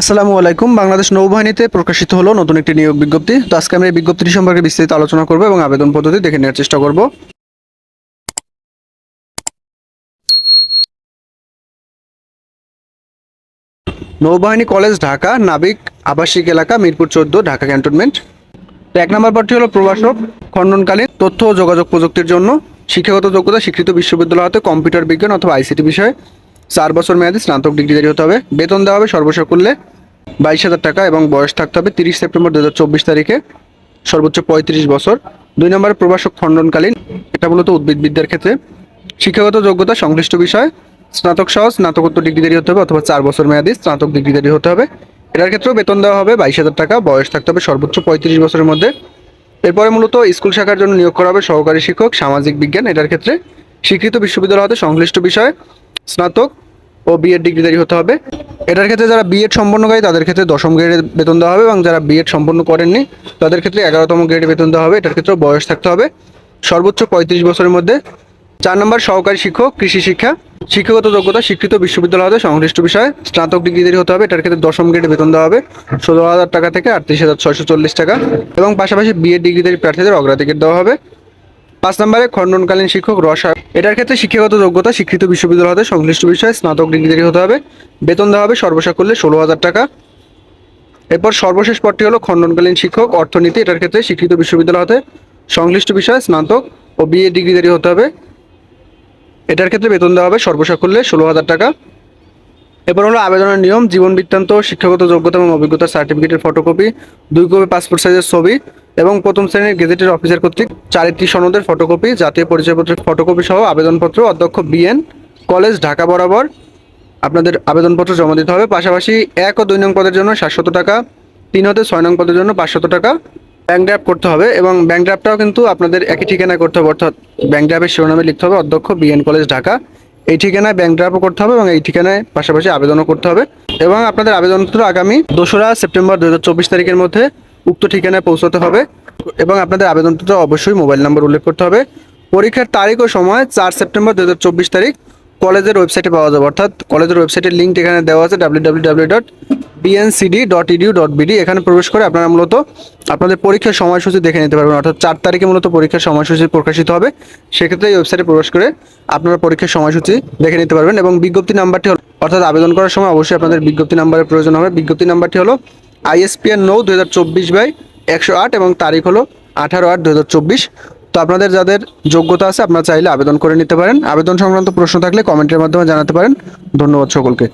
আসসালামু আলাইকুম। বাংলাদেশ নৌবাহিনীতে প্রকাশিত হলো নতুন একটি নিয়োগ বিজ্ঞপ্তি। তো আজকে আমরা এই বিজ্ঞপ্তিটি সম্পর্কে বিস্তারিত আলোচনা করব এবং আবেদন পদ্ধতি দেখে নেওয়ার চেষ্টা করব। নৌবাহিনী কলেজ ঢাকা, নাবিক আবাসিক এলাকা, মিরপুর চোদ্দ, ঢাকা ক্যান্টনমেন্ট। তো এক নম্বর পদটি হলো প্রভাষক খণ্ডনকালীন তথ্য ও যোগাযোগ প্রযুক্তির জন্য শিক্ষাগত যোগ্যতা স্বীকৃত বিশ্ববিদ্যালয় হতে কম্পিউটার বিজ্ঞান অথবা আইসিটি বিষয়ে। চার বছর মেয়াদী স্নাতক ডিগ্রিধারী হতে হবে। বেতন দেওয়া হবে সর্বসাকুল্যে বাইশ হাজার টাকা এবং বয়স থাকতে হবে তিরিশ সেপ্টেম্বর দু হাজার চব্বিশ তারিখে, সর্বোচ্চ পঁয়ত্রিশ বছর। দুই নম্বরে প্রবাসক খণ্ডনকালীন, এটা মূলত উদ্ভিদবিদ্যার ক্ষেত্রে। শিক্ষাগত যোগ্যতা সংশ্লিষ্ট বিষয়, স্নাতক সহ স্নাতকোত্তর ডিগ্রিধারী হতে হবে অথবা চার বছর মেয়াদী স্নাতক ডিগ্রিধারী হতে হবে। এটার ক্ষেত্রেও বেতন দেওয়া হবে বাইশ হাজার টাকা, বয়স থাকতে হবে সর্বোচ্চ পঁয়ত্রিশ বছরের মধ্যে। এরপরে মূলত স্কুল শাখার জন্য নিয়োগ করা হবে সহকারী শিক্ষক, সামাজিক বিজ্ঞান, এটার ক্ষেত্রে স্বীকৃত বিশ্ববিদ্যালয় হতে সংশ্লিষ্ট বিষয়, স্নাতক ও বিএড ডিগ্রিধারী হতে হবে। এটার ক্ষেত্রে যারা বিএড সম্পন্নকারী তাদের ক্ষেত্রে দশম গ্রেডে বেতন দেওয়া হবে এবং যারা বিএড সম্পন্ন করেননি, তাদের ক্ষেত্রে এগারোতম গ্রেডে বেতন দেওয়া হবে। এটার ক্ষেত্রেও বয়স থাকতে হবে। সর্বোচ্চ পঁয়ত্রিশ বছরের মধ্যে। চার নম্বর, সহকারী শিক্ষক, কৃষি শিক্ষা, শিক্ষাগত যোগ্যতা, স্বীকৃত বিশ্ববিদ্যালয় হতে সংশ্লিষ্ট বিষয়ে, স্নাতক ডিগ্রিধারী হতে হবে। এটার ক্ষেত্রে দশম গ্রেডে বেতন দেওয়া হবে। ষোলো হাজার টাকা থেকে আটত্রিশ হাজার ছয়শো চল্লিশ টাকা এবং পাশাপাশি বিএড ডিগ্রিধারী প্রার্থীদের অগ্রাধিকার দেওয়া হবে। পাঁচ নম্বরে খণ্ডনকালীন শিক্ষক রসায়ন এটার ক্ষেত্রে শিক্ষাগত যোগ্যতা স্বীকৃত বিশ্ববিদ্যালয় হতে সংশ্লিষ্ট বিষয়ে স্নাতক ডিগ্রিধারী হতে হবে। বেতন দেওয়া হবে সর্বসাকুল্যে ষোলো হাজার টাকা। এরপর সর্বশেষ পদটি হলো খণ্ডনকালীন শিক্ষক, অর্থনীতি, এটার ক্ষেত্রে স্বীকৃত বিশ্ববিদ্যালয় হতে সংশ্লিষ্ট বিষয়ে স্নাতক ও বিএ ডিগ্রিধারী হতে হবে। এটার ক্ষেত্রে বেতন দেওয়া হবে সর্বসাকুল্যে ষোলো হাজার টাকা। এরপর হলো আবেদনের নিয়ম, জীবন বৃত্তান্ত, শিক্ষাগত যোগ্যতা এবং অভিজ্ঞতার সার্টিফিকেটের ফটোকপি দুই কপি পাসপোর্ট সাইজের ছবি এবং প্রথম শ্রেণির গেজেটের অফিসার কর্তৃক চারিটি সনদের ফটোকপি, জাতীয় পরিচয়পত্রের ফটোকপি সহ আবেদনপত্র অধ্যক্ষ বিএন, কলেজ ঢাকা বরাবর আপনাদের আবেদনপত্র জমা দিতে হবে। পাশাপাশি এক ও দুই নং পদের জন্য সাতশত টাকা, তিন হতে ছয় নং পদের জন্য পাঁচশত টাকা ব্যাংক ড্রাফট করতে হবে এবং ব্যাংক ড্রাফটটাও কিন্তু আপনাদের একই ঠিকানায় করতে হবে। অর্থাৎ ব্যাংক ড্রাফের শিরোনামে লিখতে হবে অধ্যক্ষ বিএন কলেজ ঢাকা। এই ঠিকানায় ব্যাংক ড্রাফটও করতে হবে এবং এই ঠিকানায় পাশাপাশি আবেদনও করতে হবে। এবং আপনাদের আবেদনপত্র আগামী দোসরা সেপ্টেম্বর দুই হাজার চব্বিশ তারিখের মধ্যে উক্ত ঠিকানায় পৌঁছাতে হবে এবং আপনাদের আবেদনপত্র অবশ্যই মোবাইল নাম্বার উল্লেখ করতে হবে। পরীক্ষার তারিখ ও সময় চার সেপ্টেম্বর দু হাজার চব্বিশ তারিখ কলেজের ওয়েবসাইটে পাওয়া যাবে। অর্থাৎ কলেজের ওয়েবসাইটের লিঙ্ক এখানে দেওয়া আছে ডাব্লিউ এখানে প্রবেশ করে আপনারা মূলত আপনাদের পরীক্ষার সময়সূচি দেখে নিতে পারবেন। অর্থাৎ চার তারিখে মূলত পরীক্ষার সময়সূচি প্রকাশিত হবে। সেক্ষেত্রে এই ওয়েবসাইটে প্রবেশ করে আপনারা পরীক্ষার সময়সূচি দেখে নিতে পারবেন এবং বিজ্ঞপ্তি নাম্বারটি অর্থাৎ আবেদন করার সময় অবশ্যই আপনাদের বিজ্ঞপ্তি নাম্বারের প্রয়োজন হবে। বিজ্ঞপ্তি নাম্বারটি হলো আইএসপিএন নৌ দু হাজার চব্বিশ বাই একশো আট এবং তারিখ হলো আঠারো আট দু হাজার চব্বিশ। তো আপনাদের যাদের যোগ্যতা আছে, আপনারা চাইলে আবেদন করে নিতে পারেন। আবেদন সংক্রান্ত প্রশ্ন থাকলে কমেন্টের মাধ্যমে জানাতে পারেন। ধন্যবাদ সকলকে।